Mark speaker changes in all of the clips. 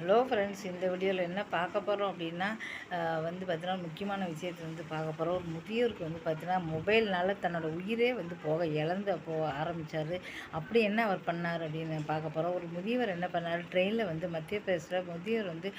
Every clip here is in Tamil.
Speaker 1: ஹலோ ஃப்ரெண்ட்ஸ் இந்த வீடியோவில் என்ன பார்க்க போகிறோம் அப்படின்னா வந்து பார்த்தீங்கன்னா முக்கியமான விஷயத்தை வந்து பார்க்க போகிறோம் ஒரு முதியோருக்கு வந்து பார்த்தீங்கன்னா மொபைல்னால் தன்னோட உயிரே வந்து போக இழந்து போக ஆரம்பித்தார் அப்படி என்ன அவர் பண்ணார் அப்படின்னு பார்க்க போகிறோம் ஒரு முதியவர் என்ன பண்ணார்? ட்ரெயினில் வந்து மத்திய பிரதேசில் முதியவர் வந்து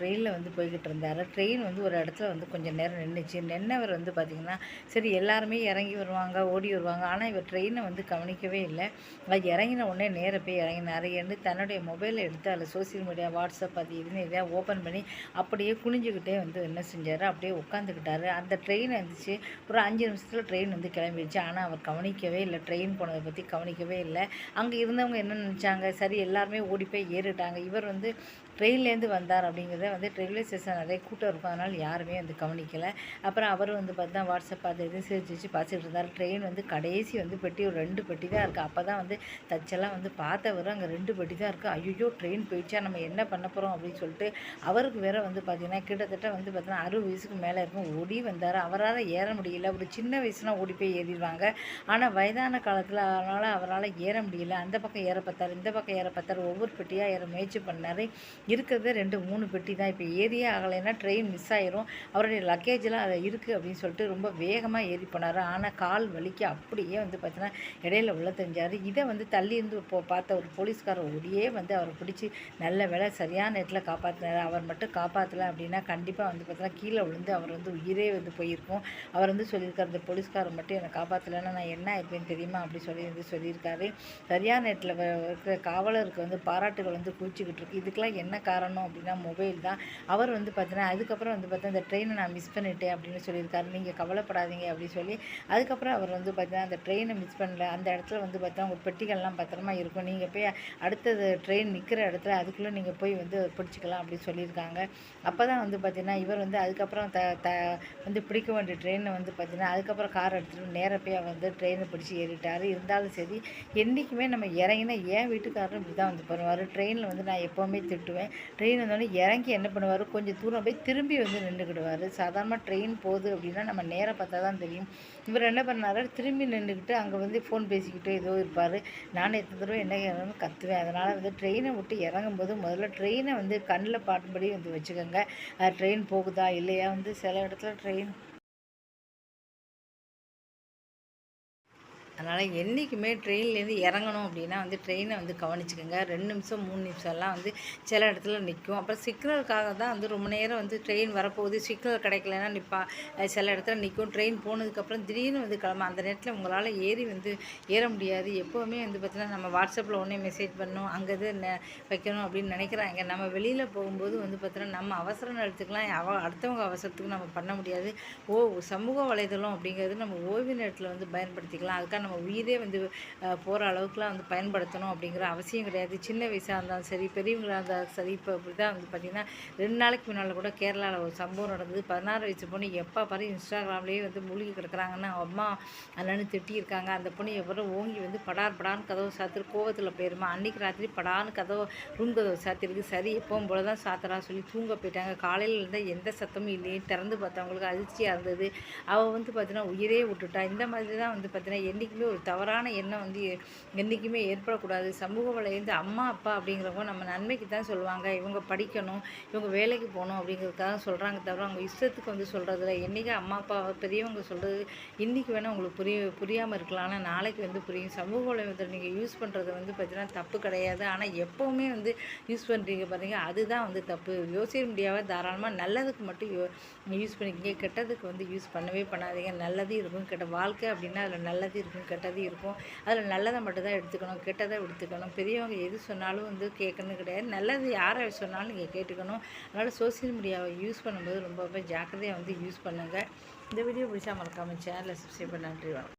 Speaker 1: ட்ரெயினில் வந்து போய்கிட்டு இருந்தார். ட்ரெயின் வந்து ஒரு இடத்துல வந்து கொஞ்சம் நேரம் நின்றுச்சு நின்னவர் வந்து பார்த்திங்கன்னா சரி எல்லாருமே இறங்கி வருவாங்க ஓடி வருவாங்க. ஆனால் இவர் ட்ரெயினை வந்து கவனிக்கவே இல்லை. அது இறங்கின உடனே நேராக போய் இறங்கினார். என்று தன்னுடைய மொபைலை எடுத்து அதில் சோசியல் மீடியா வாட்ஸ்அப் அது இதுன்னு இதெல்லாம் ஓப்பன் பண்ணி அப்படியே குனிஞ்சுக்கிட்டே வந்து என்ன செஞ்சார்? அப்படியே உட்காந்துக்கிட்டாரு அந்த ட்ரெயின் இருந்துச்சு ஒரு அஞ்சு நிமிஷத்தில் ட்ரெயின் வந்து கிளம்பிடுச்சு. ஆனால் அவர் கவனிக்கவே இல்லை. ட்ரெயின் போனதை பற்றி கவனிக்கவே இல்லை. அங்கே இருந்தவங்க என்ன நினச்சாங்க? சரி எல்லாருமே ஓடி போய் ஏறிட்டாங்க. இவர் வந்து ட்ரெயின்லேருந்து வந்தார் அப்படிங்கிறத வந்து ரயில்வே ஸ்டேஷன் நிறைய கூட்டம் இருக்கும். அதனால் யாருமே வந்து கவனிக்கலை. அப்புறம் அவர் வந்து பார்த்தா வாட்ஸ்அப் பார்த்து எதுவும் சிரிச்சு வச்சு பார்த்துட்டு இருந்தார். ட்ரெயின் வந்து கடைசி வந்து பெட்டி ஒரு ரெண்டு பெட்டி தான் இருக்குது அப்போ தான் வந்து தச்செல்லாம் வந்து பார்த்தவர் அங்கே ரெண்டு பெட்டி தான் இருக்குது ஐயோ ட்ரெயின் போயிடுச்சா? நம்ம என்ன பண்ண பண்ண போகிறோம் அப்படின்னு சொல்லிட்டு அவருக்கு வேற வந்து பார்த்திங்கன்னா கிட்டத்தட்ட வந்து பார்த்தீங்கன்னா அறுபது வயசுக்கு மேலே இருக்கும். ஓடி வந்தார். அவரால் ஏற முடியல. ஒரு சின்ன வயசுனா ஓடி போய் ஏறிடுவாங்க. ஆனால் வயதான காலத்தில் அதனால் அவரால் ஏற முடியல. அந்த பக்கம் ஏற பார்த்தார் இந்த பக்கம் ஏற பார்த்தார். ஒவ்வொரு பெட்டியாக ஏற முயற்சி பண்ணார். இருக்கிறது ரெண்டு மூணு பெட்டி தான். இப்போ ஏரியே ஆகலைன்னா ட்ரெயின் மிஸ் ஆயிரும். அவருடைய லக்கேஜெலாம் அதை இருக்குது அப்படின்னு சொல்லிட்டு ரொம்ப வேகமாக ஏறி போனார். ஆனால் கால் வலிக்கு அப்படியே வந்து பார்த்தீங்கன்னா இடையில உள்ள தெரிஞ்சார் இதை வந்து தள்ளி இருந்து போ பார்த்த ஒரு போலீஸ்காரர் ஓடியே வந்து அவரை பிடிச்சி நல்ல வேலை சரியான நேரத்தில் காப்பாற்றினார் அவர் மட்டும் காப்பாற்றலை அப்படின்னா கண்டிப்பாக வந்து பார்த்தீங்கன்னா கீழே விழுந்து அவர் வந்து உயிரே வந்து போயிருக்கும். அவர் வந்து சொல்லியிருக்காரு இந்த போலீஸ்காரர் மட்டும் என்னை காப்பாற்றலைன்னா நான் என்ன ஆயிருப்பேன்னு தெரியுமா? அப்படி சொல்லி வந்து சொல்லியிருக்காரு. சரியான நேரத்தில் இருக்கிற காவலருக்கு வந்து பாராட்டுகள் வந்து குவிச்சிக்கிட்டு இருக்கு. இதுக்கெல்லாம் என்ன காரணம் அப்படின்னா மொபைல் தான். அவர் வந்து பார்த்தீங்கன்னா அதுக்கப்புறம் வந்து பார்த்தா இந்த ட்ரெயினை நான் மிஸ் பண்ணிட்டேன் அப்படின்னு சொல்லியிருக்காரு. நீங்கள் கவலைப்படாதீங்க அப்படின்னு சொல்லி அதுக்கப்புறம் அவர் வந்து பார்த்தீங்கன்னா அந்த ட்ரெயினை மிஸ் பண்ணல. அந்த இடத்துல வந்து பார்த்தா உங்கள் பெட்டிகள்லாம் பத்திரமா இருக்கும். நீங்கள் போய் அடுத்தது ட்ரெயின் நிற்கிற இடத்துல அதுக்குள்ளே நீங்கள் போய் வந்து பிடிச்சிக்கலாம் அப்படின்னு சொல்லியிருக்காங்க. அப்போ தான் வந்து பார்த்திங்கன்னா இவர் வந்து அதுக்கப்புறம் த த வந்து பிடிக்க வேண்டிய ட்ரெயினை வந்து பார்த்திங்கன்னா அதுக்கப்புறம் கார் எடுத்துகிட்டு நேராக போய் வந்து ட்ரெயினை பிடிச்சி ஏறிட்டார். இருந்தாலும் சரி என்றைக்குமே நம்ம இறங்கினா ஏன் வீட்டுக்காரரும் இப்படி தான் வந்து பண்ணுவார். ட்ரெயினில் வந்து நான் எப்போவுமே திட்டுவேன். ட்ரெயின் வந்தோடனே இறங்கி என்ன பண்ணுவார்? கொஞ்சம் தூரம் போய் திரும்பி வந்து நின்றுக்கிடுவார். சாதாரணமாக ட்ரெயின் போகுது அப்படின்னா நம்ம நேராக பார்த்தா தான் தெரியும். இவர் என்ன பண்ணார்? திரும்பி நின்றுக்கிட்டு அங்கே வந்து ஃபோன் பேசிக்கிட்டு ஏதோ இருப்பார். நானும் எத்தனை தடவை என்ன கற்றுவேன் அதனால் வந்து ட்ரெயினை விட்டு இறங்கும்போது முதல்ல ட்ரெயினை வந்து கண்ணில் பாட்டும்படி வந்து வச்சுக்கோங்க. ட்ரெயின் போகுதா இல்லையா? வந்து சில இடத்துல ட்ரெயின் அதனால் என்றைக்குமே ட்ரெயின்லேருந்து இறங்கணும் அப்படின்னா வந்து ட்ரெயினை வந்து கவனிச்சுக்கோங்க. ரெண்டு நிமிஷம் மூணு நிமிஷம்லாம் வந்து சில இடத்துல நிற்கும். அப்புறம் சிக்னலுக்காக தான் வந்து ரொம்ப நேரம் வந்து ட்ரெயின் வரப்போகுது. சிக்னல் கிடைக்கலன்னா நிற்பா சில இடத்துல நிற்கும். ட்ரெயின் போனதுக்கப்புறம் திடீர்னு வந்து கிளம்ப அந்த நேரத்தில் உங்களால் ஏறி வந்து ஏற முடியாது. எப்போவுமே வந்து பார்த்திங்கன்னா நம்ம வாட்ஸ்அப்பில் ஒன்றே மெசேஜ் பண்ணணும். அங்கே இது வைக்கணும் அப்படின்னு நினைக்கிறாங்க. நம்ம வெளியில் போகும்போது வந்து பார்த்தீங்கன்னா நம்ம அவசர நேரத்துக்குலாம் அவ அடுத்தவங்க அவசரத்துக்கு நம்ம பண்ண முடியாது. ஓ சமூக வலைதளம் அப்படிங்கிறது நம்ம ஓய்வு நேரத்தில் வந்து பயன்படுத்திக்கலாம். அதுக்காக நம்ம உயிரே வந்து போகிற அளவுக்குலாம் வந்து பயன்படுத்தணும் அப்படிங்கிற அவசியம் கிடையாது. சின்ன வயசாக இருந்தாலும் சரி பெரியவங்களாக இருந்தாலும் சரி இப்போ இப்படி தான் வந்து பார்த்திங்கன்னா ரெண்டு நாளைக்கு முன்னால் கூட கேரளாவில் ஒரு சம்பவம் நடந்தது. பதினாறு வயசு பொண்ணு எப்போ பாரு இன்ஸ்டாகிராம்லேயே வந்து மூழ்கி கிடக்குறாங்கன்னு அம்மா அண்ணன்னு திட்டியிருக்காங்க. அந்த பொண்ணு எவ்வளோ ஓங்கி வந்து படார் படான்னு கதவை சாத்திரு கோவத்தில் போயிருமா. அன்றைக்கி ராத்திரி படான்னு கதவை ரூம் கதவு சாத்திருக்கு சரி எப்பவும் போல தான் சாத்திரா சொல்லி தூங்க போயிட்டாங்க. காலையில் இருந்தால் எந்த சத்தமும் இல்லையே. திறந்து பார்த்தவங்களுக்கு அதிர்ச்சியாக இருந்தது. அவள் வந்து பார்த்தீங்கன்னா உயிரே விட்டுட்டா. இந்த மாதிரி தான் வந்து பார்த்தீங்கன்னா என்றைக்கு என்றைக்குமே ஒரு தவறான எண்ணம் வந்து என்றைக்குமே ஏற்படக்கூடாது. சமூக வலையிலேருந்து அம்மா அப்பா அப்படிங்கிறவங்க நம்ம நன்மைக்கு தான் சொல்லுவாங்க. இவங்க படிக்கணும் இவங்க வேலைக்கு போகணும் அப்படிங்கிறதுக்காக சொல்கிறாங்க தவிர அவங்க இஷ்டத்துக்கு வந்து சொல்கிறதில்ல என்றைக்கு அம்மா அப்பா பெரியவங்க சொல்கிறது இன்றைக்கி வேணால் உங்களுக்கு புரிய புரியாமல் இருக்கலாம். ஆனால் நாளைக்கு வந்து புரியும். சமூக வலைதளம் நீங்கள் யூஸ் பண்ணுறது வந்து பார்த்தீங்கன்னா தப்பு கிடையாது. ஆனால் எப்போவுமே வந்து யூஸ் பண்ணுறீங்க பாருங்கள் அதுதான் வந்து தப்பு. யோசிக்க முடியாத தாராளமாக நல்லதுக்கு மட்டும் யூஸ் பண்ணிக்கிங்க. கெட்டதுக்கு வந்து யூஸ் பண்ணவே பண்ணாதீங்க. நல்லது இருக்கும். கெட்ட வாழ்க்கை அப்படின்னா அதில் நல்லது இருக்கும். கெட்டது இருக்கும். அதில் நல்லதை மட்டும்தான் எடுத்துக்கணும் கெட்டதை எடுத்துக்கணும் பெரியவங்க எது சொன்னாலும் வந்து கேட்கணும் கிடையாது. நல்லது யாரை சொன்னாலும் நீங்கள் கேட்டுக்கணும். அதனால் சோசியல் மீடியாவை யூஸ் பண்ணும்போது ரொம்பவே ஜாக்கிரதையாக வந்து யூஸ் பண்ணுங்கள் இந்த வீடியோ பிடிச்சா மறக்காமல் சேனலில் சப்ஸ்கிரைப் பண்ண நன்றி வணக்கம்.